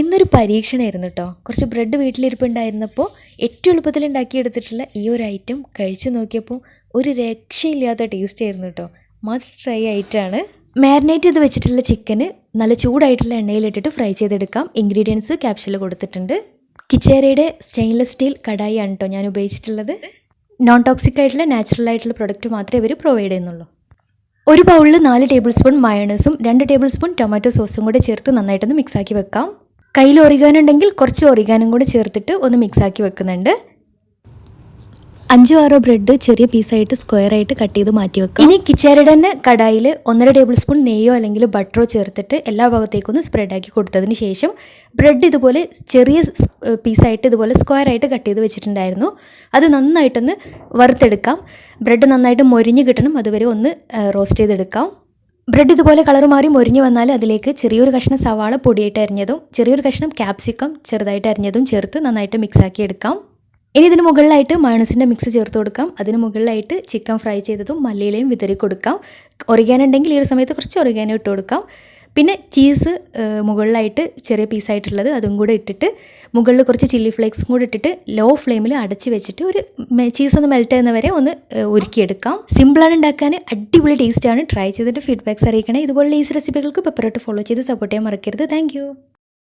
ഇന്നൊരു പരീക്ഷണമായിരുന്നു കേട്ടോ കുറച്ച് ബ്രെഡ് വീട്ടിലിരിപ്പുണ്ടായിരുന്നപ്പോൾ ഏറ്റവും എളുപ്പത്തിൽ ഉണ്ടാക്കിയെടുത്തിട്ടുള്ള ഈ ഒരു ഐറ്റം കഴിച്ചു നോക്കിയപ്പോൾ ഒരു രക്ഷയില്ലാത്ത ടേസ്റ്റ് ആയിരുന്നു കേട്ടോ മസ്റ്റ് ട്രൈ ആയിട്ടാണ്. മാരിനേറ്റ് ചെയ്ത് വെച്ചിട്ടുള്ള ചിക്കന് നല്ല ചൂടായിട്ടുള്ള എണ്ണയിലിട്ടിട്ട് ഫ്രൈ ചെയ്തെടുക്കാം. ഇൻഗ്രീഡിയൻസ് ക്യാപ്ഷനിൽ കൊടുത്തിട്ടുണ്ട്. കിച്ചേരയുടെ സ്റ്റെയിൻലെസ് സ്റ്റീൽ കടായി ആണ് കേട്ടോ ഞാൻ ഉപയോഗിച്ചിട്ടുള്ളത്. നോൺ ടോക്സിക് ആയിട്ടുള്ള നാച്ചുറൽ ആയിട്ടുള്ള പ്രൊഡക്റ്റ് മാത്രമേ ഇവർ പ്രൊവൈഡ് ചെയ്യുന്നുള്ളൂ. ഒരു ബൗളിൽ നാല് ടേബിൾ സ്പൂൺ മയണസും രണ്ട് ടേബിൾ സ്പൂൺ ടൊമാറ്റോ സോസും കൂടെ ചേർത്ത് നന്നായിട്ടൊന്ന് മിക്സാക്കി വെക്കാം. കയ്യിൽ ഒറിഗാൻ ഉണ്ടെങ്കിൽ കുറച്ച് ഒറിഗാനും കൂടി ചേർത്തിട്ട് ഒന്ന് മിക്സാക്കി വെക്കുന്നുണ്ട്. അഞ്ചോ ആറോ ബ്രെഡ് ചെറിയ പീസായിട്ട് സ്ക്വയർ ആയിട്ട് കട്ട് ചെയ്ത് മാറ്റി വെക്കാം. ഇനി കിച്ചേരയുടെ തന്നെ കടായിൽ ഒന്നര ടേബിൾ സ്പൂൺ നെയ്യോ അല്ലെങ്കിൽ ബട്ടറോ ചേർത്തിട്ട് എല്ലാ ഭാഗത്തേക്കും ഒന്ന് സ്പ്രെഡ് ആക്കി കൊടുത്തതിന് ശേഷം ബ്രെഡ് ഇതുപോലെ ചെറിയ പീസായിട്ട് ഇതുപോലെ സ്ക്വയർ ആയിട്ട് കട്ട് ചെയ്ത് വെച്ചിട്ടുണ്ടായിരുന്നു. അത് നന്നായിട്ടൊന്ന് വറുത്തെടുക്കാം. ബ്രെഡ് നന്നായിട്ട് മൊരിഞ്ഞ് കിട്ടണം. അതുവരെ ഒന്ന് റോസ്റ്റ് ചെയ്തെടുക്കാം. ബ്രെഡ് ഇതുപോലെ കളർ മാറി മൊരിഞ്ഞ് വന്നാൽ അതിലേക്ക് ചെറിയൊരു കഷ്ണം സവാള പൊടിയായിട്ട് അരിഞ്ഞതും ചെറിയൊരു കഷ്ണം ക്യാപ്സിക്കം ചെറുതായിട്ട് അരിഞ്ഞതും ചേർത്ത് നന്നായിട്ട് മിക്സാക്കി എടുക്കാം. ഇനി ഇതിന് മുകളിലായിട്ട് മയണസിന്റെ മിക്സ് ചേർത്ത് കൊടുക്കാം. അതിന് മുകളിലായിട്ട് ചിക്കൻ ഫ്രൈ ചെയ്തതും മല്ലിയിലയും വിതറി കൊടുക്കാം ഒറിയാനുണ്ടെങ്കിൽ ഈ ഒരു സമയത്ത് കുറച്ച് ഒറിഗാനോ ഇട്ട് കൊടുക്കാം. പിന്നെ ചീസ് മുകളിലായിട്ട് ചെറിയ പീസായിട്ടുള്ളത് അതും കൂടെ ഇട്ടിട്ട് മുകളിൽ കുറച്ച് ചില്ലി ഫ്ലേക്സും കൂടെ ഇട്ടിട്ട് ലോ ഫ്ലെയിമിൽ അടച്ച് വെച്ചിട്ട് ഒരു ചീസ് ഒന്ന് മെൽറ്റ് ചെയ്യുന്നവരെ ഒന്ന് ഒരുക്കിയെടുക്കാം സിമ്പിളാണ് ഉണ്ടാക്കാൻ അടിപൊളി ടേസ്റ്റാണ് ട്രൈ ചെയ്തിട്ട് ഫീഡ്ബാക്ക്സ് അറിയിക്കണേ. ഇതുപോലുള്ള ഈസ് റെസിപ്പികൾക്ക് പെപ്പറോട്ട് ഫോളോ ചെയ്ത് സപ്പോർട്ട് ചെയ്യാൻ മറക്കരുത്. താങ്ക്